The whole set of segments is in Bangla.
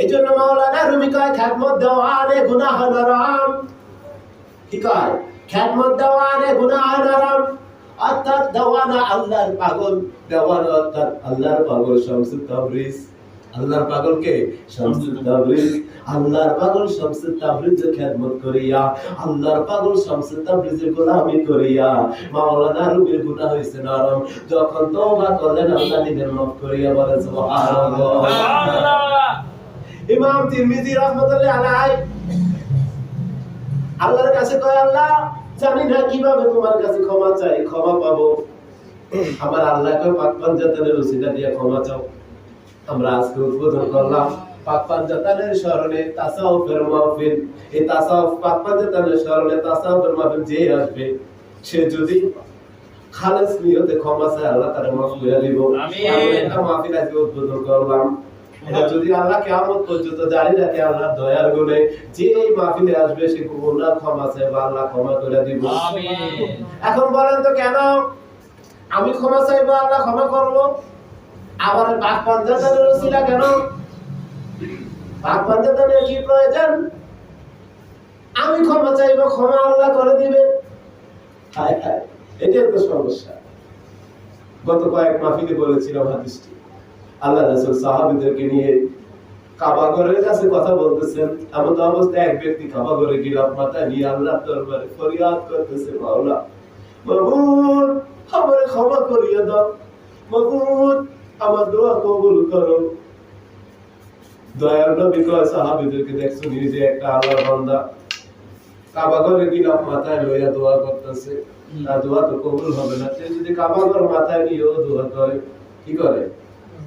এই জন্য মাওলানা রুমি কয়, খ্যাতমত দেওয়ানে গুনাহ নরম। কি কয়? খ্যাতমত দেওয়ানে গুনাহ নরম। অর্থাৎ দেওয়ানা আল্লাহর পাগল, দেওয়ানা অর্থাৎ আল্লাহর পাগল শামসুল তাবরিজ। আল্লাহর পাগল কে? শামসুল তাবরিজ। আল্লাহর পাগল শামসুল তাবরিজের খেদমত করিয়া, আল্লাহর পাগল শামসুল তাবরিজের গোলামি করিয়া, মাওলানা রুবির গুনাহ হইছে নরম। যখন তওবা করলেন, আল্লাহ দিনের মাফ করিয়া বলেন সুবহানাল্লাহ। ইমাম তিরমিজি রাহমাতুল্লাহ আলাইহি। আল্লাহর কাছে কয় আল্লাহ জানি না কীভাবে তোমার কাছে ক্ষমা চাই ক্ষমা পাবো। আমার আল্লাহকে পাক পাঞ্জাতানের রসিদা দিয়ে ক্ষমা চাও। আমরা আজকে উদ্বোধন করলাম পাক পাঞ্জাতানের স্মরণে তাসাউফের মাহফিল। এই তাসাউফ পাক পাঞ্জাতানের স্মরণে তাসাউফের মাহফিল যে আসবে সে যদি খালেস নিয়তে ক্ষমা চায় আল্লাহ তার মাফ করে দিব। আমরা একটা মাহফিল আজকে উদ্বোধন করলাম। যদি আল্লাহ কিয়ামত পর্যন্ত রাখে আল্লাহ দয়ার গুণে যে এই মাহফিলে আসবে সে ক্ষমা চায় বা আল্লাহ ক্ষমা করে দিব। এখন বলেন তো কেন? আমি ক্ষমা চাইব আল্লাহ ক্ষমা করব? আবার পঞ্চায়েতের রসিলা কেন? পাক পঞ্চায়েতের কি প্রয়োজন? আমি ক্ষমা চাইব ক্ষমা আল্লাহ করে দিবে। হায় হায় এটাই তো সমস্যা। গত কয়েক মাফিতে বলেছিলাম হাদিসটি। আল্লাহ রাসূল সাহাবীদেরকে নিয়ে কাবা ঘরের কাছে কথা বলতেছেন। এমন অবস্থায় এক ব্যক্তি কাবা ঘরে গিলাপ মাথায় নিয়ে আল্লাহ দরবারে ফরিয়াদ করতেছে মাওলা। মাবুদ আমার ক্ষমা করিয়ে দাও। মাবুদ আমার দোয়া কবুল করো। দয়ার নবী কয় সাহাবীদেরকে দেখছ নিজে একটা আল্লাহর বান্দা। গিলাপ মাথায় লইয়া দোয়া করতেছে। তার দোয়া তো কবুল হবে না। সে যদি কাবা ঘর মাথায় নিয়েও দোয়া করে কি করে?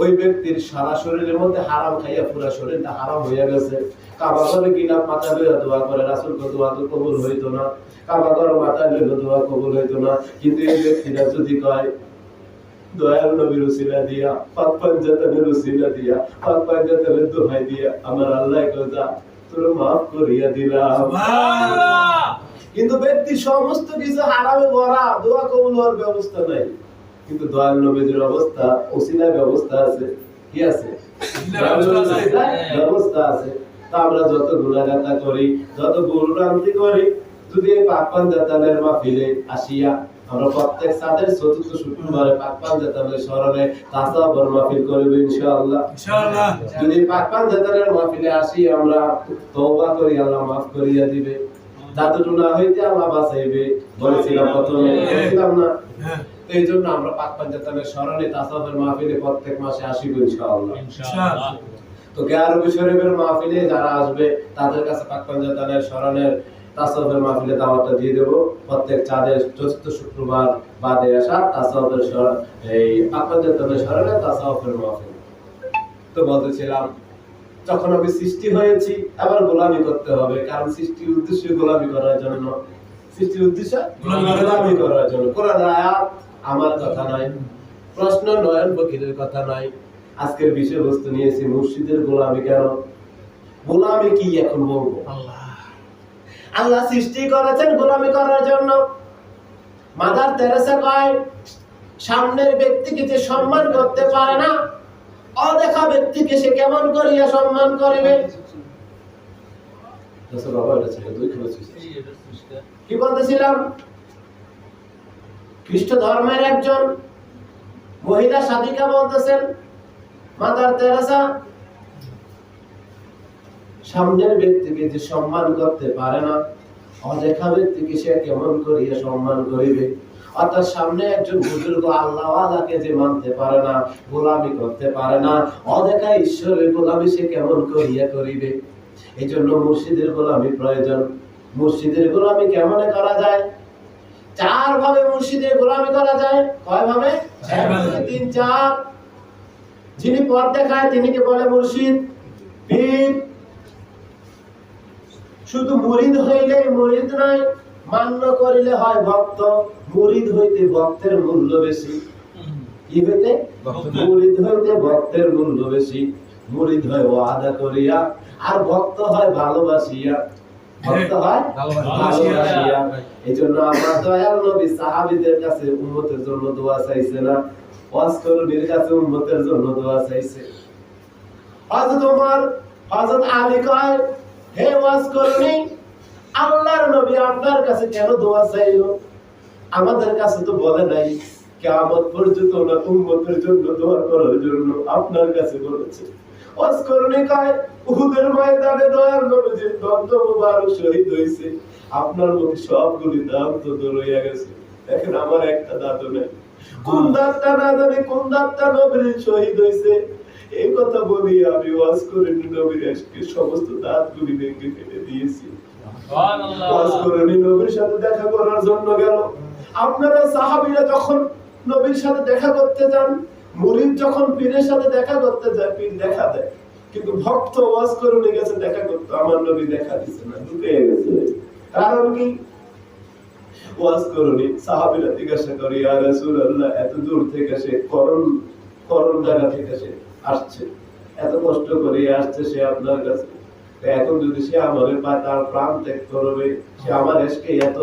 ওই ব্যক্তির সারা শরীরের মধ্যে হারাম খাইয়া পুরো শরীরটা হারাম হয়ে গেছে। কাবা ঘরে গিলা মাথা লইয়া দোয়া করে দোয়া তো কবুল হইতো না। কাবা ঘর মাথা লইয়া দোয়া কবুল হইতো না। কিন্তু এই ব্যক্তিটা যদি কয় দয়াল নবীর উসিলা দিয়া পাক পাঞ্জাতের উসিলা দিয়া পাক পাঞ্জাতের দোহাই দিয়া আমার আল্লাহ কজা তোর মাফ করিয়া দিলাম। কিন্তু ব্যক্তি সমস্ত কিছু হারামে ভরা দোয়া কবুল হওয়ার ব্যবস্থা নাই। কিন্তু দয়াল নবীদের অবস্থা ওসিলার ব্যবস্থা আছে। কি আছে? ব্যবস্থা আছে। তা আমরা যত গুণাগাতা করি যত গুণরান্তি করি যদি এই পাকপান জাতানের মাহফিলে আসিয়া আমরা প্রত্যেক সাদের চতুর্থ শুক্রবারে পাকপান জাতানের স্মরণে তাসাবর মাহফিল করব ইনশাআল্লাহ। ইনশাআল্লাহ। যদি পাকপান জাতানের মাহফিলে আসি আমরা তওবা করি আল্লাহ মাফ করিয়া দিবে। হইতে আল্লাহ বাঁচাইবে। বলেছিলাম প্রথমে বলেছিলাম না? হ্যাঁ। তো এই জন্য আমরা পাক পাঞ্জাতানের স্মরণে তাসাবের মাহফিলে প্রত্যেক মাসে আসিব ইনশাআল্লাহ। তো শরীফের মাহফিলে যারা আসবে তাদের কাছে পাক পাঞ্জাতানের স্মরণের মাহফিলে দাওয়াতটা দিয়ে দেব। প্রত্যেক চাঁদের চতুর্থ শুক্রবার বাদে আসা এই স্মরণে মাহফিল। তো বলতেছিলাম যখন আমি সৃষ্টি হয়েছি আবার গোলামি করতে হবে কারণ সৃষ্টির উদ্দেশ্য গোলামি করার জন্য সৃষ্টির উদ্দেশ্য গোলামি করার জন্য। কোরআন আয়াত আমার কথা নয় প্রশ্ন নয়ন ফকিরের কথা নয়। আজকের বিষয়বস্তু নিয়েছি মুর্শিদের গোলামি কেন? গোলামি কি এখন বলব? আল্লাহ। সৃষ্টি করেছেন গোলামি করার জন্য। মাদার তেরেসা কয় সামনের ব্যক্তিকে যে সম্মান করতে পারে না অদেখা ব্যক্তিকে সে কেমন করিয়া সম্মান করিবে? কি বলতেছিলাম? খ্রিস্ট ধর্মের একজন মহিলা সাধিকা বলতেছেন, মাদার তেরেসা, সামনের ব্যক্তিকে যে সম্মান করতে পারে না অদেখা ব্যক্তিকে সে কেমন করিয়া সম্মান করিবে? অর্থাৎ সামনে একজন বুজুর্গ আল্লাহ আল্লাহকে যে মানতে পারে না, গোলামি করতে পারে না অদেখা ঈশ্বরের গোলামি সে কেমন করিয়া করিবে? এই জন্য মুর্শিদের গোলামি প্রয়োজন। মুর্শিদের গোলামি কেমনে করা যায়? চার ভাবে মুর্শিদের গোলামি করা যায়। কয় ভাবে? তিন চার। যিনি পথ দেখায় তিনি কে বলে মুর্শিদ? পীর শুধু মুরিদ হইলে মুরিদ নয় মান্য করিলে হয় ভক্ত। মুরিদ হইতে ভক্তের মূল্য বেশি। কি হইতে? মুরিদ হইতে ভক্তের মূল্য বেশি। মুরিদ হয় ওয়াদা করিয়া আর ভক্ত হয় ভালোবাসিয়া। এই জন্য আমার দয়াল নবী সাহাবীদের কাছে উম্মতের জন্য দোয়া চাইছে না। ওয়াজ কাছে উম্মতের জন্য দোয়া চাইছে। হযরত ওমর হযরত আলী কয় হে ওয়াজ আল্লাহর নবী আপনার কাছে কেন দোয়া চাইলো? আমাদের কাছে তো বলে নাই কিয়ামত পর্যন্ত না উম্মতের জন্য দোয়া করার জন্য আপনার কাছে বলেছে। ওয়াজ কর্মী উহুদের ময়দানে দয়ার নবী দন্ত মুবারক শহীদ হইছে। আপনার মধ্যে সবগুলি দাম তো রইয়া গেছে। দেখেন আমার একটা দাঁত নেই। কোন দাঁতটা না জানি কোন দাঁতটা নবীর শহীদ হইছে। এই কথা বলি আমি ওয়াজ করে নবীর আজকে সমস্ত দাঁতগুলি ভেঙে ফেলে দিয়েছি। ওয়াজ করে নবীর সাথে দেখা করার জন্য গেল। আপনারা সাহাবীরা যখন নবীর সাথে দেখা করতে যান মুরিদ যখন পীরের সাথে দেখা করতে যায়, পীর দেখা দেয়। কিন্তু ভক্ত ওয়াজ করে উনি গেছে দেখা করতে। আমার নবী দেখা দিচ্ছে না ঢুকে গেছে কারণ কি? ওয়াজ করুনি, সাহাবিরা জিজ্ঞাসা করে এত দূর থেকে সে করণ করণ জায়গা থেকে সে আসছে। এত কষ্ট করে আসছে সে আপনার কাছে? এখন যদি সে আমারে তার প্রাণ ত্যাগ করবে, সে আমার এসকে এত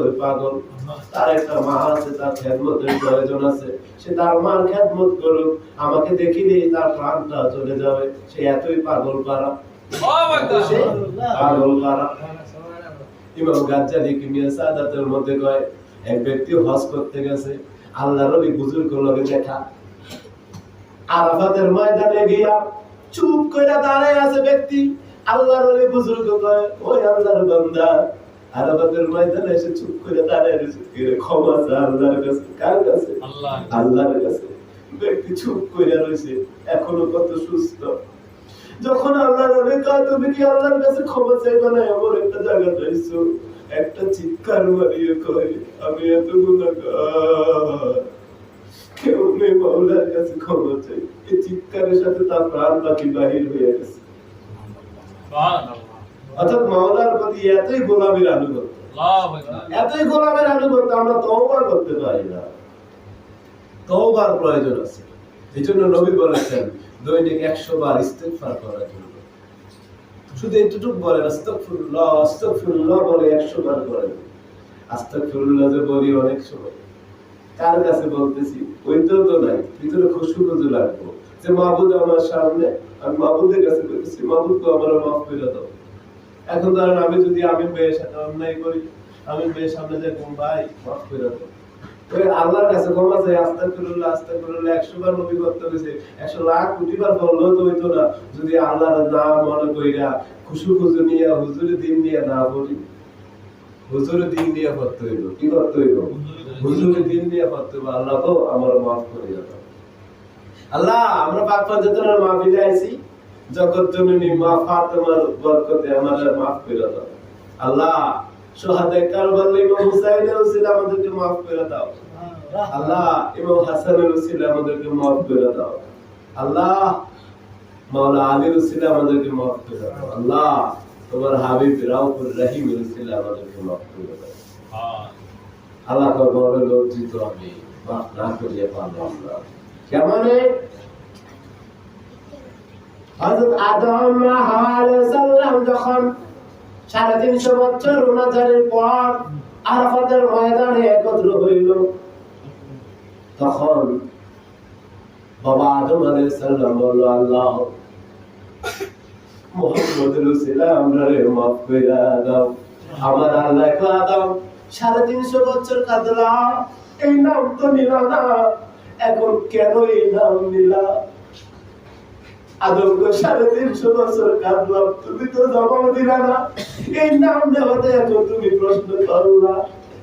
তার একটা মা আছে, তার প্রয়োজন আছে, সে তার মার করুক, আমাকে দেখিলেই তার প্রাণটা চলে যাবে, সে এতই পাগল পারা পাগল পারা ইমাম গাজ্জালি কিমিয়া সাদাতের মধ্যে কয়, এক ব্যক্তি হজ করতে গেছে, আল্লাহ নবী বুজুর্গ লগে দেখা। আরাফাতের ময়দানে গিয়া চুপ করে দাঁড়ায় আছে ব্যক্তি। আল্লাহ নবী বুজুর্গ কয় ওই আল্লাহর বান্দা ময়দানে এসে চুপ করে দাঁড়ায় রয়েছে। ক্ষমা চা আল্লাহর কাছে। কার কাছে? আল্লাহর কাছে। ব্যক্তি চুপ করে রয়েছে এখনও কত সুস্থ। যখন আল্লাহ নবী কয় তুমি কি আল্লাহর কাছে ক্ষমা চাইবে না? এমন একটা জায়গা রয়েছো একটা চিৎকার মারিয়ে কয় আমি এত কেউ নেই মাওলার কাছে ক্ষমা চাই। এই চিৎকারের সাথে তার প্রাণ পাখি বাহির হয়ে গেছে। অর্থাৎ মাওলার প্রতি এতই গোলামের আনুগত্য এতই গোলামের আনুগত্য আমরা তওবা করতে পারি না। তওবার প্রয়োজন আছে। এই জন্য নবী বলেছেন দৈনিক একশো বার ইস্তেগফার করার জন্য। শুধু এতটুকু বলেন আস্তাগফিরুল্লাহ আস্তাগফিরুল্লাহ বলে একশো বার করেন। আস্তাগফিরুল্লাহ যে বলি অনেক সময়। কার কাছে বলতেছি? ওইটাও তো নাই ভিতরে খুশু খুশু লাগবো। যে মাহবুদ আমার সামনে, আমি মাহবুদের কাছে বলতেছি, মাহবুদ তো আমার মাফ করে দাও। এখন ধরেন আমি যদি আমি মেয়ের সাথে অন্যায় করি আমি মেয়ের সামনে যাই ভাই, মাফ করে দাও। আল্লাহর কাছে ক্ষমা চাই একশো বার নবী করতে হয়েছে, একশো লাখ কোটি বার তো হইতো না, যদি আল্লাহর নাম মনে কইরা খুশু খুশু নিয়ে, হুজুরে দিন নিয়ে না বলি, হুজুরে দিন নিয়ে করতে হইব, কি করতে হইব? দিন নিয়ে করতে হইব, আল্লাহ আমার মাফ করে দাও। আল্লাহ আমরা পাক পঞ্চতনের মাহফিলে আইছি। জগৎ জননী মা ফাতেমার বরকতে আমাদের মাফ করে দাও। আল্লাহ সোহাদে কারবাল ইমাম হুসাইনের উসিলা আমাদেরকে মাফ করে দাও। আল্লাহ ইমাম হাসানের উসিলা আমাদেরকে মাফ করে দাও। আল্লাহ মাওলা আলীর উসিলা আমাদেরকে মাফ করে দাও। আল্লাহ তোমার হাবিব রাউফুর উসিলা আমাদেরকে মাফ করে দাও। আল্লাহ। লজ্জিত আমি মাফ না করিয়ে কেমনে? হযরত আদম সালাম যখন সাড়ে তিনশো বছর অনাচারের পর আরাফাতের ময়দানে একত্র হইল, তখন বাবা আদম আলাইহিস বলল, আল্লাহ, মোহাম্মদ রসুল্লাহ আমরা মাফ কইরা দাও। আমার আল্লাহ আদম সাড়ে তিনশো বছর কাঁদলা এই নাম তো নিলা না। এখন কেন এই নাম নিলা? আদম সাড়ে তিনশো বছর কাঁদলাম। তুমি তো জবাব দিলা না। এই নাম দেওয়াতে এখন তুমি প্রশ্ন করলা।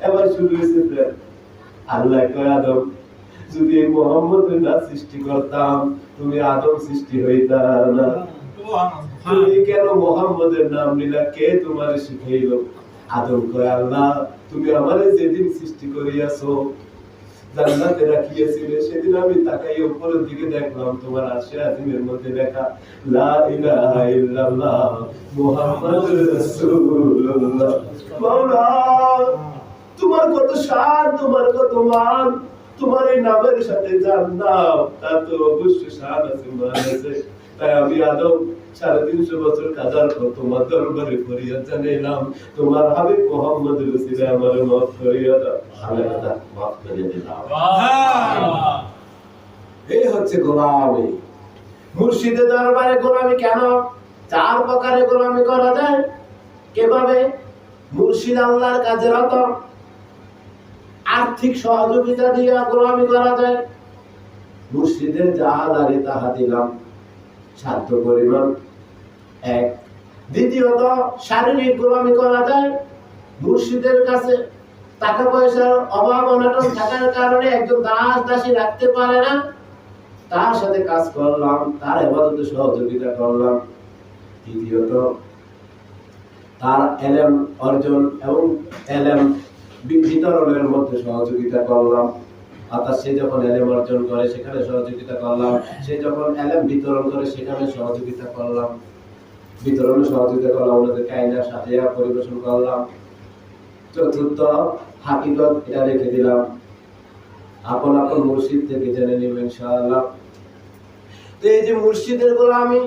এবার শুরু হয়েছে আল্লাহ কয়, আদম, যদি মোহাম্মদ না সৃষ্টি করতাম, তুমি আদম সৃষ্টি হইতা না। তুমি কেন মোহাম্মদের নাম নিলা? কে তোমার শিখাইল? আদম কয়, আল্লাহ, তুমি আমারে যেদিন সৃষ্টি করিয়াছো সেদিন আমি তাকাই উপরের দিকে দেখলাম, তোমার আশে আজিমের মধ্যে দেখা লা ইলাহা ইল্লাল্লাহ মুহাম্মাদুর রাসূলুল্লাহ। তোমার কত শান তোমার কত মান, তোমার এই নামের সাথে জান্নাত, তার তো অবশ্যই শান আছে, মান তাই আমি আদম সাড়ে তিনশো বছর কাজার পর তোমার দরবারে ফরিয়াদ জানাইলাম। তোমার হাবিব মোহাম্মদ রসিলে আমার মাফ করিয়া দাও। মাফ করিয়া দিলাম। এই হচ্ছে গোলামি। মুর্শিদের দরবারে গোলামি কেন? চার প্রকারে গোলামি করা যায়। কীভাবে? মুর্শিদ আল্লাহর কাজে রত। আর্থিক সহযোগিতা দিয়ে গোলামি করা যায়। মুর্শিদের যাহা দাঁড়ি তাহা দিলাম। সাধ্য পরিমাণ এক। দ্বিতীয়ত, শারীরিক গোলামি করা যায়। মুর্শিদের কাছে টাকা পয়সার অভাব, অনটন থাকার কারণে একজন দাস দাসী রাখতে পারে না। তার সাথে কাজ করলাম, তার এবাদতে সহযোগিতা করলাম। তৃতীয়ত, তার এলেম অর্জন এবং এলেম বি- বিতরণের মধ্যে সহযোগিতা করলাম। অর্থাৎ সে যখন এলেম অর্জন করে, সেখানে সহযোগিতা করলাম। সে যখন এলেম বিতরণ করে, সেখানে সহযোগিতা করলাম। বিতরণে, সহযোগিতা করলাম, ওনাদেরকে আইনার সাথে পরিবেশন করলাম। চতুর্থ হাকিগত এটা রেখে দিলাম। আপন আপন মুর্শিদ থেকে জেনে নিব ইনশাআল্লাহ। তো এই যে মুর্শিদের গোলামি,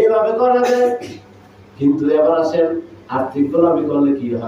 এইভাবে করা যায়। কিন্তু এবার আসেন, আর্থিক গোলামি করলে কি হয়?